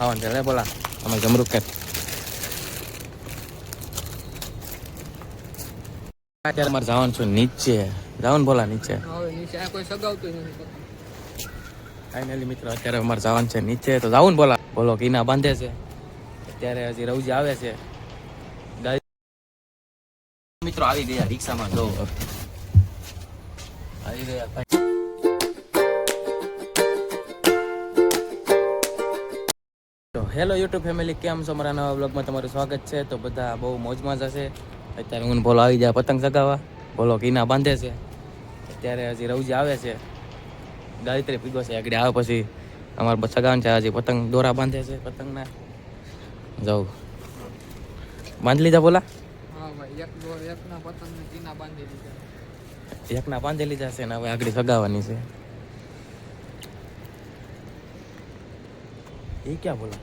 ખાવાનું jalannya bola. Sama jam કે અત્યારે મારે જવાનું છું નીચે જવાનું બોલા નીચે. ફાઇનલી મિત્રો અત્યારે અમારે જવાનું છે નીચે. તો જવું બોલા. બોલો કીના બાંધે છે? અત્યારે હજી રવજી આવે છે. મિત્રો આવી ગયા રિક્ષામાં. જો આવી ગયા. હેલો યુટ્યુબ ફેમિલી કેમ છો? મારા નવા બ્લોગમાં તમારું સ્વાગત છે. તો બધા બહુ મોજમાં જ હશે. અત્યારે હું ભોલો આવી જાય પતંગ ચગાવવા ભોલો કીના બાંધે છે. અત્યારે હજી રવજી આવે છે. ગાયત્રી પીગો છે. આગળ આવે પછી અમારે બસ છે. હજી પતંગ દોરા બાંધે છે પતંગના. જાઉં બાંધી લીધા બોલા હા ભાઈ એકના પતંગને બાંધી એકના બાંધી લીધા છે ને હવે આગળ સગાવવાની છે. એ ક્યાં બોલા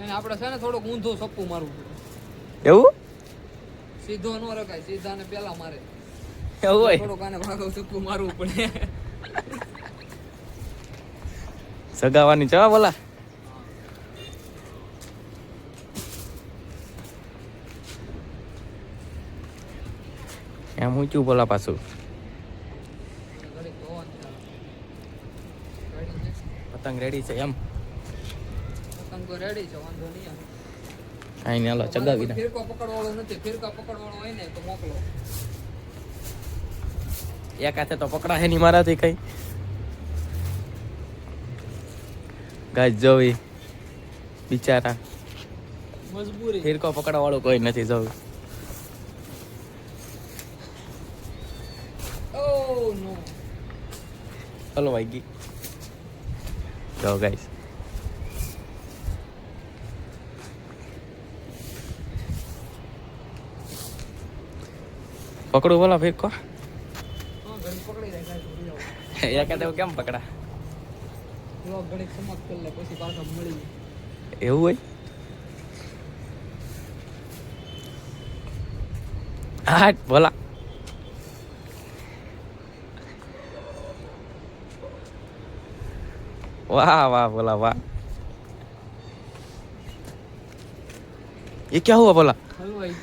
આપણે છે ને થોડુંક ઊંધું સપ્પું મારવું એવું? સીધો ન રખાય સીધા ને પેલા મારે. એવું હોય? થોડુંક આને ભાગો સપ્પું મારવું પડે. સગાવાની હો બોલા એમ ઊંચું બોલા પાછું? પતંગ રેડી છે એમ? પતંગ રેડી છે વાંધો નહીં હાલો ચગાવી દે. ફેરકો પકડવાળો નથી ફેરકો પકડવાળો હોય ને તો મોકલો. એક હાથે તો પકડાશે નહીં મારાથી કઈ. ગાય જોવી બિચારા. મજબૂરી. ફેરકો પકડવા વાળું કોઈ નથી જોવું. ઓ નો ચલો ભાઈ ગઈ. જો ગાઈસ. પકડું બોલો ફિરકો હા ઘડીક પકડી જાય ગાય ભૂલી જાઓ. એક હાથે કેમ પકડા જો ઘડીક સમાપ્ત કરી લે પછી પાછા મળી એવું હોય હાટ બોલા वाह वाह बोला वाह ये क्या हुआ बोला હલવાઈ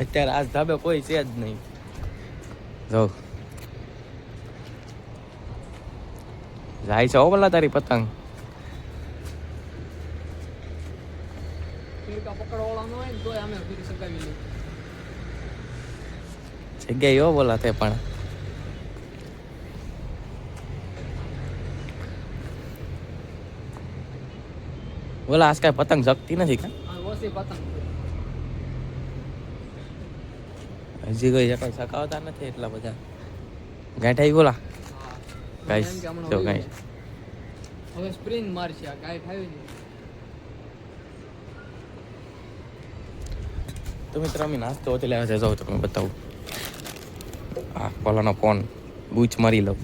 અત્યારે આજ ધાબે કોઈ છે જ નહીં. જો. જાય છે બોલા તારી પતંગ. જગ્યા એવો બોલા તે પણ. ઓલા આજ કાંઈ પતંગ જગતી નથી કાં? હજી કોઈ કોઈ સકાવતા નથી એટલા બધા. ગાંઠાઈ બોલા. ગાઈસ જો ગાઈસ. હવે સ્પ્રિંગ મારશે આ ગાંઠ આવી તો મિત્રો અમે નાસ્તો હોતે લેવા જજો તમને બતાવું. આ કોલાનો ફોન બૂચ મારી લઉં.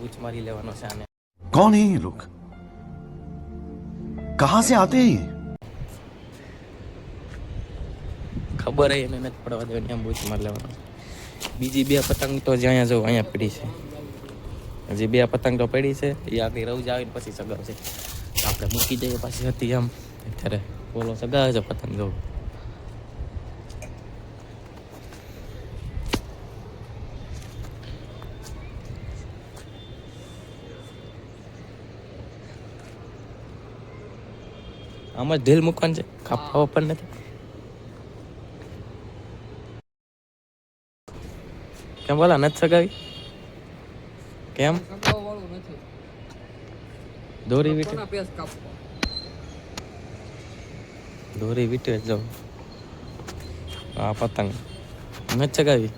બૂચ મારી લેવાનો છે આને. કોણ હે લોક? कहां से आते हैं ये ખબર હે એને નથી પડવા દેવાની આમ બૂચ મારી લેવાનો બીજી બે પતંગ તો જે અહીંયા જવું અહીંયા પડી છે હજી બે પતંગ તો પડી છે એ આગળ રવ આવીને પછી સગાવશે આપણે મૂકી દઈએ પાછી હતી આમ અત્યારે બોલો સગાવે છે પતંગ જવું આમ ઢીલ મૂકવાનું છે. કાપવા પણ નથી. કેમ બોલા, નથી સગાવી? કેમ? દોરી વીટે. દોરી વીટે જાઉં. આ પતંગ. નથી ચગાવી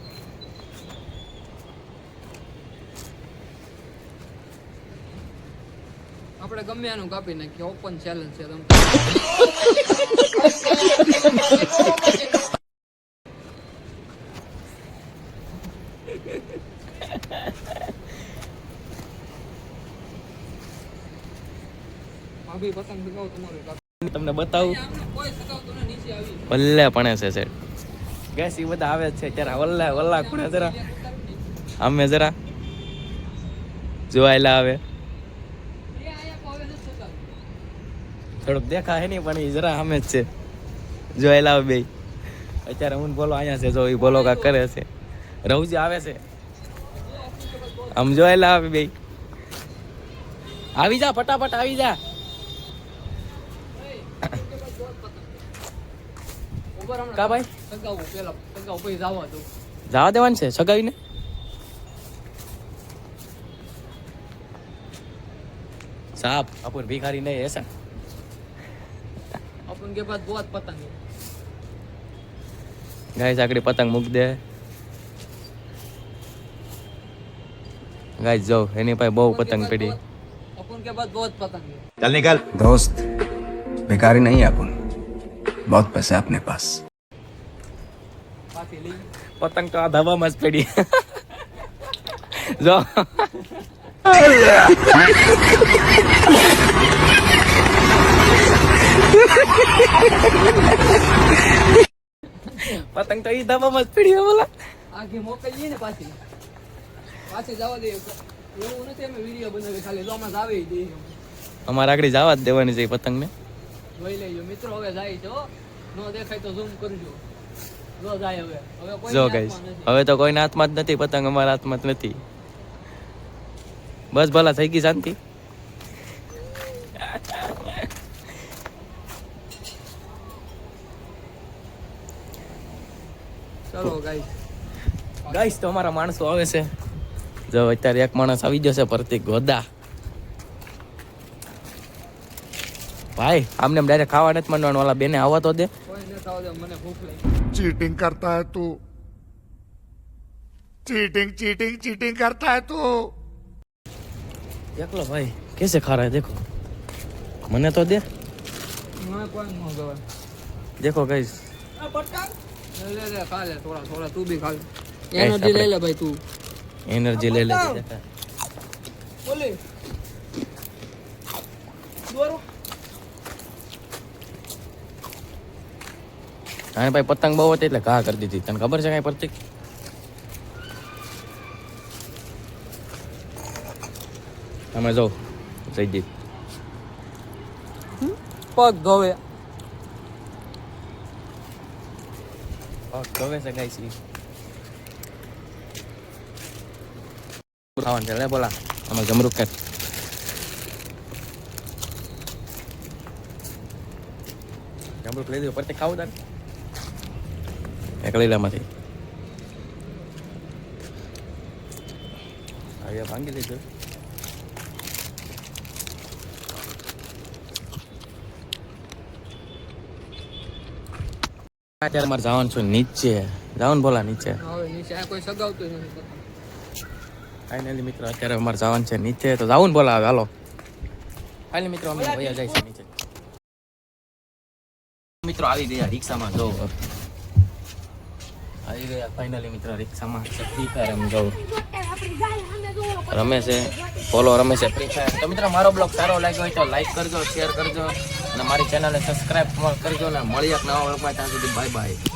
આપણે ગમે એનું કાપી નાખીએ ઓપન ચેલેન્જ છે તમે તમને બતાવું. પણ છે સેટ ગેસ એ બધા આવે છે ત્યારે વલ્લા વલ્લા ખૂણે જરા. અમે જરા જોવાયેલા આવે. થોડુંક દેખાય નહીં, પણ એ જરા સામે જ છે. જોયેલા બે. અત્યારે હું બોલો અહીંયા છે, જો એ બોલો કા કરે છે. રવજી આવે છે. આમ જોયેલા આવે બે. આવી જા, ફટાફટ આવી જા. કા ભાઈ? જવા દેવાનું છે, સગાવીને? સાપ આપણ ભિખારી નહીં એસા अपन के पास बहुत पतंग है ગાય સાકડી પતંગ મૂક દે ગાય જો એની પાસે બહુ પતંગ પડી अपन के पास बहुत पतंग है चल निकल दोस्त बेकारी नहीं है अपन बहुत पैसा है अपने पास पाती ली પતંગ તો આ ધાબામાં જ પડી જો પતંગ તો ઈ ધાબામાં જ પડી બોલા. આગે મોકલીએ ને પાછી. પાછી જવા દે એવું નથી અમે વીડિયો બનાવી ખાલી ચોમાસ આવે દે અમારે આગળ જવા જ દેવાની છે પતંગ પતંગને. જોઈ લેજો. મિત્રો હવે જાય છો નો દેખાય તો ઝૂમ કરજો. જો ગાઈસ હવે તો કોઈના હાથમાં જ નથી પતંગ અમારા હાથમાં જ નથી. બસ ભલા થઈ ગઈ શાંતિ. ચલો ગાઈસ તો અમારા માણસો આવે છે. જો અત્યારે એક માણસ આવી ગયો છે પ્રતિક ગોદા. ભાઈ આમને એમ ડાયરેક્ટ ખાવા નથી માંડવાનું વાલા બેને આવવા તો દે. ચીટિંગ કરતા હે તું. ચીટિંગ ચીટિંગ ચીટિંગ કરતા હે તું. એકલો ભાઈ કેસે ખા દેખો. મને તો દે. દેખો ગાઈસ લે લે લે ખા લે થોડા થોડા તું બી ખા એનર્જી લઈ લે ભાઈ તું. એનર્જી લઈ લે બોલે. દોરો. અને ભાઈ પતંગ બહુ હતી એટલે ઘા કરી દીધી. તને ખબર છે કઈ પ્રતિક? તમે જો જયદીપ પગ ધોવે. ગવે છે ગાઈસ ઈ ખાવાનું છે લે બોલા અમે જમરૂક કર જમરૂક લઈ દો પરતે ખાવું તારે એક લઈ લેમાંથી હવે અત્યારે મારે જવાનું છું નીચે. જવાનું બોલા નીચે. હવે નીચે આ કોઈ સગાવતું નથી. પતંગ. ફાઇનલી મિત્રો અત્યારે અમારે જવાનું છે નીચે. તો જવું બોલા હવે હાલો. ફાઇનલી મિત્રો અમે ભૈયા જાય છે નીચે. મિત્રો આવી ગયા રિક્ષામાં. જો આવી ગયા ફાઇનલી મિત્રો રિક્ષામાં. ફ્રી ફાયર એમ જવું. રમે છે. ફોલો રમે છે ફ્રી ફાયર તો મિત્રો, મારો બ્લોગ સારો લાગ્યો હોય તો લાઈક કરજો શેર કરજો. અને મારી ચેનલને સબસ્ક્રાઇબ કરજો ને મળીએ નવા બ્લોગમાં ત્યાં સુધી બાય બાય